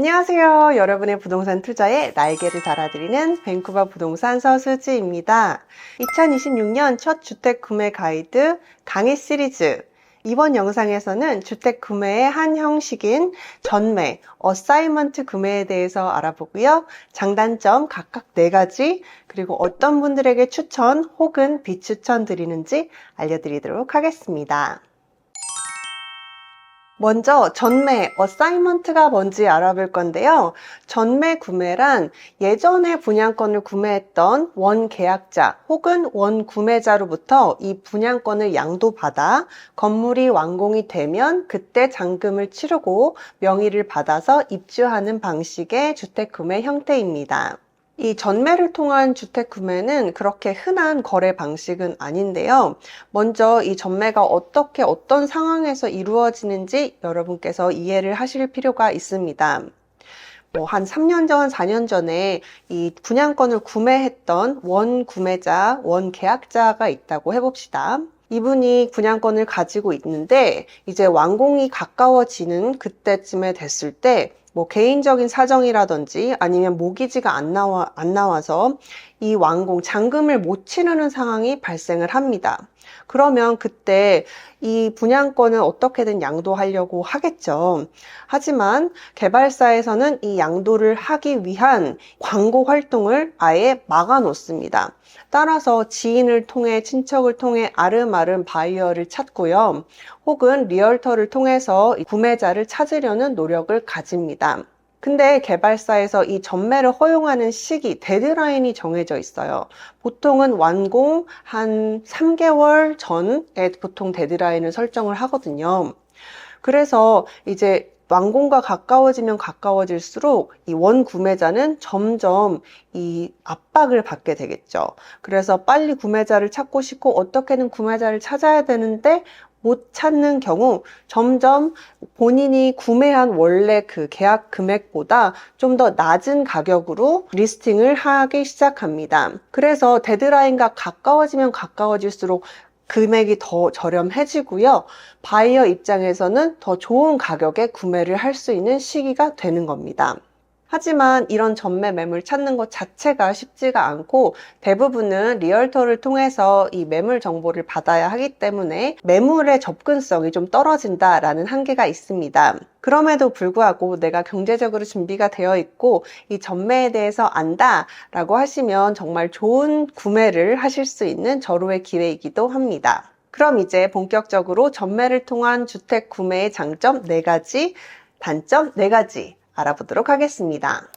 안녕하세요. 여러분의 부동산 투자에 날개를 달아드리는 밴쿠버 부동산 서수지입니다. 2026년 첫 주택 구매 가이드 강의 시리즈. 이번 영상에서는 주택 구매의 한 형식인 전매, 어사이먼트 구매에 대해서 알아보고요. 장단점 각각 4가지, 그리고 어떤 분들에게 추천 혹은 비추천 드리는지 알려드리도록 하겠습니다. 먼저 전매, 어사이먼트가 뭔지 알아볼 건데요. 전매 구매란 예전에 분양권을 구매했던 원 계약자 혹은 원 구매자로부터 이 분양권을 양도받아 건물이 완공이 되면 그때 잔금을 치르고 명의를 받아서 입주하는 방식의 주택 구매 형태입니다. 이 전매를 통한 주택 구매는 그렇게 흔한 거래 방식은 아닌데요. 먼저 이 전매가 어떻게 어떤 상황에서 이루어지는지 여러분께서 이해를 하실 필요가 있습니다. 뭐한 3년 전, 4년 전에 이 분양권을 구매했던 원 구매자, 원 계약자가 있다고 해봅시다. 이분이 분양권을 가지고 있는데 이제 완공이 가까워지는 그때쯤에 됐을 때 뭐 개인적인 사정이라든지 아니면 모기지가 안 나와 안 나와서 이 완공 잔금을 못 치르는 상황이 발생을 합니다. 그러면 그때 이 분양권을 어떻게든 양도하려고 하겠죠. 하지만 개발사에서는 이 양도를 하기 위한 광고 활동을 아예 막아 놓습니다. 따라서 지인을 통해 친척을 통해 아름아름 바이어를 찾고요. 혹은 리얼터를 통해서 구매자를 찾으려는 노력을 가집니다. 근데 개발사에서 이 전매를 허용하는 시기, 데드라인이 정해져 있어요. 보통은 완공 한 3개월 전에 보통 데드라인을 설정을 하거든요. 그래서 이제 완공과 가까워지면 가까워질수록 이 원 구매자는 점점 이 압박을 받게 되겠죠. 그래서 빨리 구매자를 찾고 싶고 어떻게든 구매자를 찾아야 되는데 못 찾는 경우 점점 본인이 구매한 원래 그 계약 금액보다 좀 더 낮은 가격으로 리스팅을 하기 시작합니다. 그래서 데드라인과 가까워지면 가까워질수록 금액이 더 저렴해지고요. 바이어 입장에서는 더 좋은 가격에 구매를 할 수 있는 시기가 되는 겁니다. 하지만 이런 전매 매물 찾는 것 자체가 쉽지가 않고 대부분은 리얼터를 통해서 이 매물 정보를 받아야 하기 때문에 매물의 접근성이 좀 떨어진다라는 한계가 있습니다. 그럼에도 불구하고 내가 경제적으로 준비가 되어 있고 이 전매에 대해서 안다 라고 하시면 정말 좋은 구매를 하실 수 있는 절호의 기회이기도 합니다. 그럼 이제 본격적으로 전매를 통한 주택 구매의 장점 4가지, 단점 4가지 알아보도록 하겠습니다.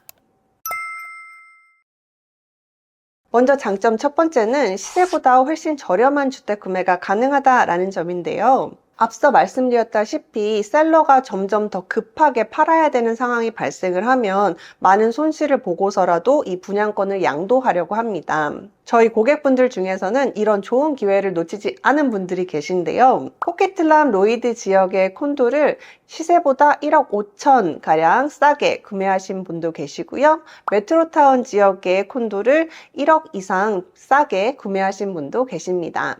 먼저 장점 첫 번째는 시세보다 훨씬 저렴한 주택 구매가 가능하다라는 점인데요. 앞서 말씀드렸다시피 셀러가 점점 더 급하게 팔아야 되는 상황이 발생을 하면 많은 손실을 보고서라도 이 분양권을 양도하려고 합니다. 저희 고객분들 중에서는 이런 좋은 기회를 놓치지 않은 분들이 계신데요. 코키틀람 로이드 지역의 콘도를 시세보다 1억 5천 가량 싸게 구매하신 분도 계시고요. 메트로타운 지역의 콘도를 1억 이상 싸게 구매하신 분도 계십니다.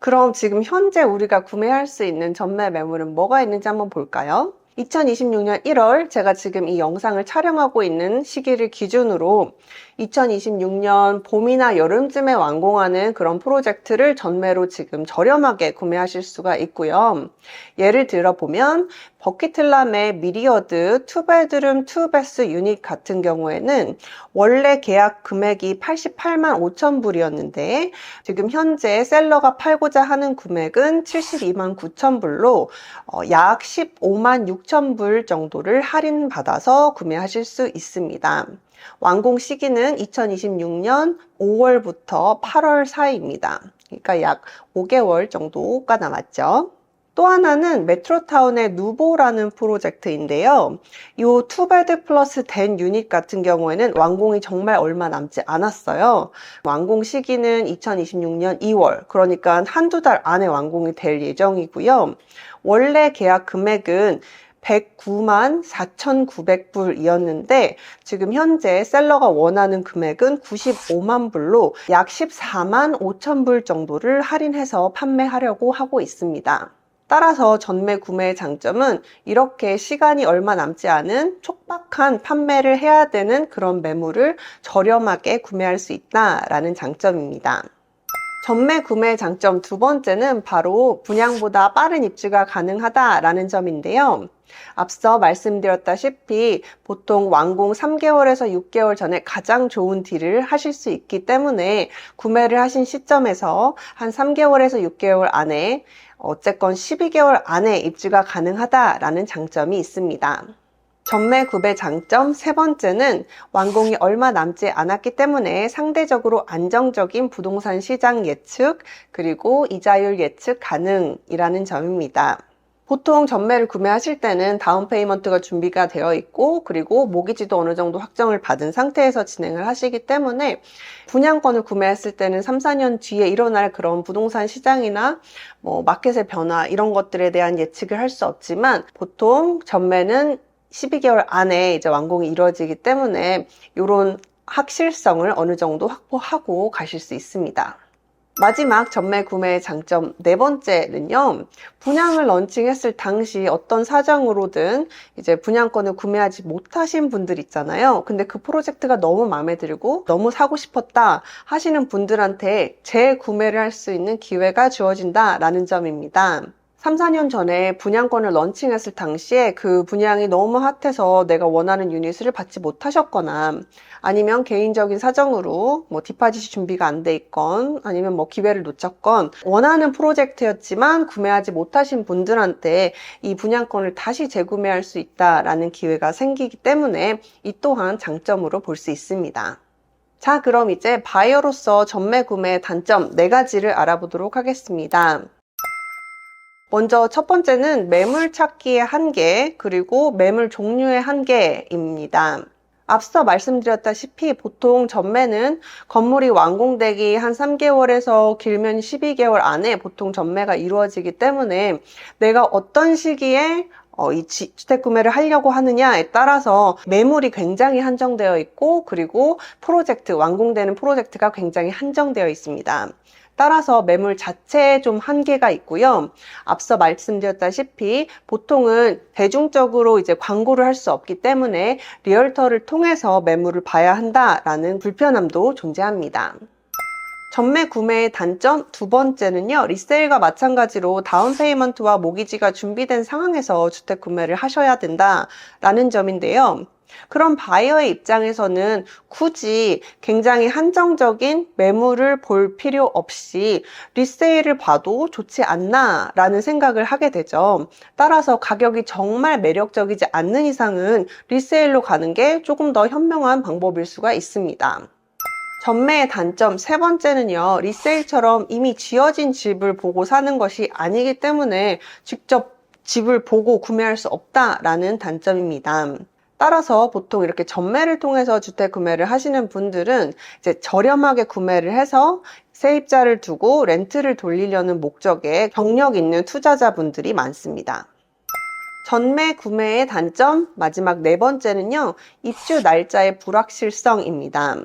그럼 지금 현재 우리가 구매할 수 있는 전매 매물은 뭐가 있는지 한번 볼까요? 2026년 1월 제가 지금 이 영상을 촬영하고 있는 시기를 기준으로 2026년 봄이나 여름쯤에 완공하는 그런 프로젝트를 전매로 지금 저렴하게 구매하실 수가 있고요. 예를 들어 보면 버킷틀람의 미리어드 2베드룸 2베스 유닛 같은 경우에는 원래 계약 금액이 88만 5천 불이었는데 지금 현재 셀러가 팔고자 하는 금액은 72만 9천 불로 어, 약 15만 6천 불 정도를 할인받아서 구매하실 수 있습니다. 완공 시기는 2026년 5월부터 8월 사이입니다. 그러니까 약 5개월 정도가 남았죠. 또 하나는 메트로타운의 누보라는 프로젝트인데요. 이 투베드 플러스 된 유닛 같은 경우에는 완공이 정말 얼마 남지 않았어요. 완공 시기는 2026년 2월, 그러니까 한두 달 안에 완공이 될 예정이고요. 원래 계약 금액은 109만 4,900불이었는데 지금 현재 셀러가 원하는 금액은 95만 불로 약 14만 5천 불 정도를 할인해서 판매하려고 하고 있습니다. 따라서 전매 구매의 장점은 이렇게 시간이 얼마 남지 않은 촉박한 판매를 해야 되는 그런 매물을 저렴하게 구매할 수 있다라는 장점입니다. 전매 구매 장점 두 번째는 바로 분양보다 빠른 입주가 가능하다라는 점인데요. 앞서 말씀드렸다시피 보통 완공 3개월에서 6개월 전에 가장 좋은 딜을 하실 수 있기 때문에 구매를 하신 시점에서 한 3개월에서 6개월 안에 어쨌건 12개월 안에 입주가 가능하다라는 장점이 있습니다. 전매 구매 장점 세 번째는 완공이 얼마 남지 않았기 때문에 상대적으로 안정적인 부동산 시장 예측 그리고 이자율 예측 가능이라는 점입니다. 보통 전매를 구매하실 때는 다운 페이먼트가 준비가 되어 있고 그리고 모기지도 어느 정도 확정을 받은 상태에서 진행을 하시기 때문에 분양권을 구매했을 때는 3, 4년 뒤에 일어날 그런 부동산 시장이나 뭐 마켓의 변화 이런 것들에 대한 예측을 할 수 없지만 보통 전매는 12개월 안에 이제 완공이 이루어지기 때문에 이런 확실성을 어느 정도 확보하고 가실 수 있습니다. 마지막 전매 구매의 장점 네 번째는요, 분양을 런칭했을 당시 어떤 사정으로든 이제 분양권을 구매하지 못하신 분들 있잖아요. 근데 그 프로젝트가 너무 마음에 들고 너무 사고 싶었다 하시는 분들한테 재구매를 할 수 있는 기회가 주어진다라는 점입니다. 3, 4년 전에 분양권을 런칭했을 당시에 그 분양이 너무 핫해서 내가 원하는 유닛을 받지 못하셨거나 아니면 개인적인 사정으로 뭐 디파짓이 준비가 안 돼 있건 아니면 뭐 기회를 놓쳤건 원하는 프로젝트였지만 구매하지 못하신 분들한테 이 분양권을 다시 재구매할 수 있다라는 기회가 생기기 때문에 이 또한 장점으로 볼 수 있습니다. 자, 그럼 이제 바이어로서 전매 구매 단점 4가지를 알아보도록 하겠습니다. 먼저 첫 번째는 매물 찾기의 한계, 그리고 매물 종류의 한계입니다. 앞서 말씀드렸다시피 보통 전매는 건물이 완공되기 한 3개월에서 길면 12개월 안에 보통 전매가 이루어지기 때문에 내가 어떤 시기에 어, 이 주택 구매를 하려고 하느냐에 따라서 매물이 굉장히 한정되어 있고 그리고 프로젝트 완공되는 프로젝트가 굉장히 한정되어 있습니다. 따라서 매물 자체에 좀 한계가 있고요. 앞서 말씀드렸다시피 보통은 대중적으로 이제 광고를 할 수 없기 때문에 리얼터를 통해서 매물을 봐야 한다라는 불편함도 존재합니다. 전매 구매의 단점 두 번째는요, 리세일과 마찬가지로 다운 페이먼트와 모기지가 준비된 상황에서 주택 구매를 하셔야 된다라는 점인데요. 그런 바이어의 입장에서는 굳이 굉장히 한정적인 매물을 볼 필요 없이 리세일을 봐도 좋지 않나 라는 생각을 하게 되죠. 따라서 가격이 정말 매력적이지 않는 이상은 리세일로 가는 게 조금 더 현명한 방법일 수가 있습니다. 전매의 단점 세 번째는요, 리세일처럼 이미 지어진 집을 보고 사는 것이 아니기 때문에 직접 집을 보고 구매할 수 없다라는 단점입니다. 따라서 보통 이렇게 전매를 통해서 주택 구매를 하시는 분들은 이제 저렴하게 구매를 해서 세입자를 두고 렌트를 돌리려는 목적에 경력 있는 투자자분들이 많습니다. 전매 구매의 단점 마지막 네 번째는요 입주 날짜의 불확실성입니다.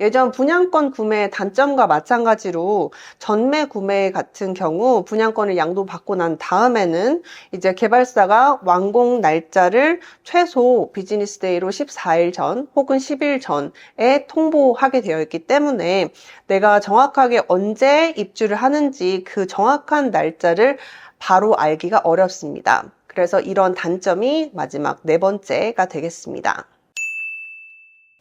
예전 분양권 구매의 단점과 마찬가지로 전매 구매 같은 경우 분양권을 양도받고 난 다음에는 이제 개발사가 완공 날짜를 최소 비즈니스 데이로 14일 전 혹은 10일 전에 통보하게 되어 있기 때문에 내가 정확하게 언제 입주를 하는지 그 정확한 날짜를 바로 알기가 어렵습니다. 그래서 이런 단점이 마지막 네 번째가 되겠습니다.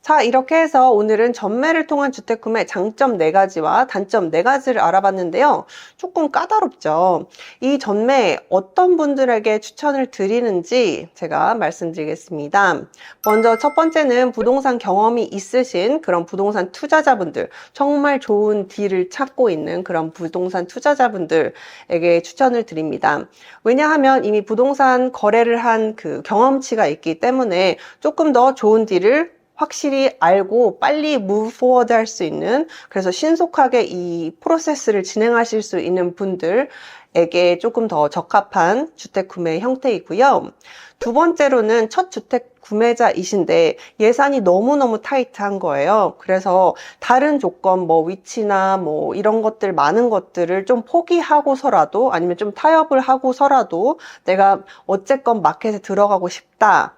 자, 이렇게 해서 오늘은 전매를 통한 주택구매 장점 4가지와 단점 4가지를 알아봤는데요. 조금 까다롭죠. 이 전매 어떤 분들에게 추천을 드리는지 제가 말씀드리겠습니다. 먼저 첫 번째는 부동산 경험이 있으신 그런 부동산 투자자분들, 정말 좋은 딜을 찾고 있는 그런 부동산 투자자분들에게 추천을 드립니다. 왜냐하면 이미 부동산 거래를 한 그 경험치가 있기 때문에 조금 더 좋은 딜을 확실히 알고 빨리 move forward 할 수 있는 그래서 신속하게 이 프로세스를 진행하실 수 있는 분들에게 조금 더 적합한 주택 구매 형태이고요. 두 번째로는 첫 주택 구매자이신데 예산이 너무너무 타이트한 거예요. 그래서 다른 조건, 뭐 위치나 뭐 이런 것들 많은 것들을 좀 포기하고서라도 아니면 좀 타협을 하고서라도 내가 어쨌건 마켓에 들어가고 싶다.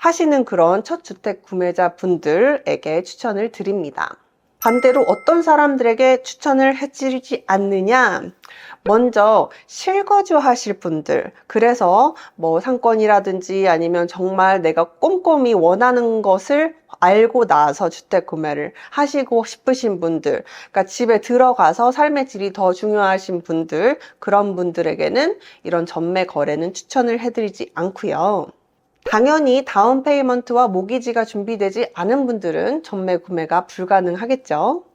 하시는 그런 첫 주택 구매자 분들에게 추천을 드립니다. 반대로 어떤 사람들에게 추천을 해드리지 않느냐? 먼저 실거주 하실 분들, 그래서 뭐 상권이라든지 아니면 정말 내가 꼼꼼히 원하는 것을 알고 나서 주택 구매를 하시고 싶으신 분들, 그러니까 집에 들어가서 삶의 질이 더 중요하신 분들, 그런 분들에게는 이런 전매 거래는 추천을 해드리지 않고요. 당연히 다운 페이먼트와 모기지가 준비되지 않은 분들은 전매 구매가 불가능하겠죠.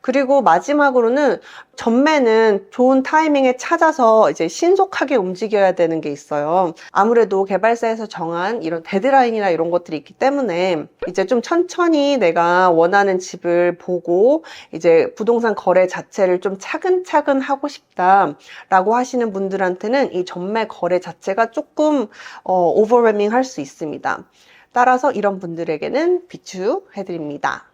그리고 마지막으로는 전매는 좋은 타이밍에 찾아서 이제 신속하게 움직여야 되는 게 있어요. 아무래도 개발사에서 정한 이런 데드라인이나 이런 것들이 있기 때문에 이제 좀 천천히 내가 원하는 집을 보고 이제 부동산 거래 자체를 좀 차근차근 하고 싶다라고 하시는 분들한테는 이 전매 거래 자체가 조금 어, 오버웨밍 할 수 있습니다. 따라서 이런 분들에게는 비추해드립니다.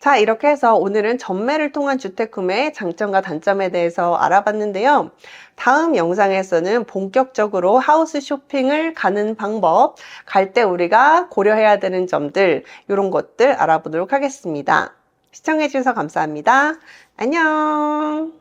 자, 이렇게 해서 오늘은 전매를 통한 주택 구매의 장점과 단점에 대해서 알아봤는데요. 다음 영상에서는 본격적으로 하우스 쇼핑을 가는 방법, 갈 때 우리가 고려해야 되는 점들, 이런 것들 알아보도록 하겠습니다. 시청해주셔서 감사합니다. 안녕!